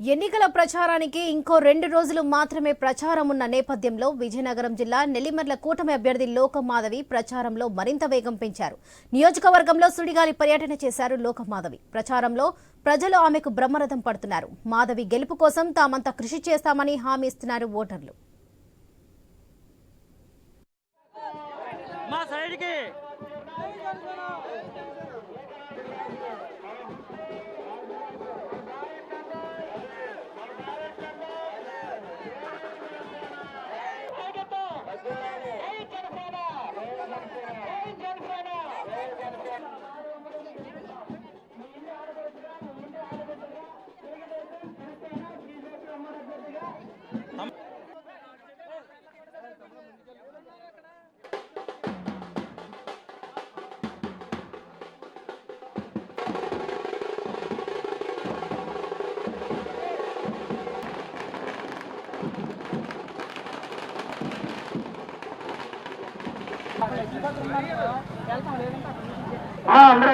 ఎన్నికల ప్రచారానికి ఇంకో రెండు రోజులు మాత్రమే ప్రచారం ఉన్న నేపథ్యంలో విజయనగరం జిల్లా నెల్లిమర్ల కూటమి అభ్యర్థి లోకమాధవి ప్రచారంలో మరింత వేగం పెంచారు. నియోజకవర్గంలో సుడిగాలి పర్యటన చేశారు లోకమాధవి. ప్రచారంలో ప్రజలు ఆమెకు బ్రహ్మరథం పడుతున్నారు. మాధవి గెలుపు కోసం తామంతా కృషి చేస్తామని హామీ ఇస్తున్నారు ఓటర్లు. మా సైడ్కి. అందరూ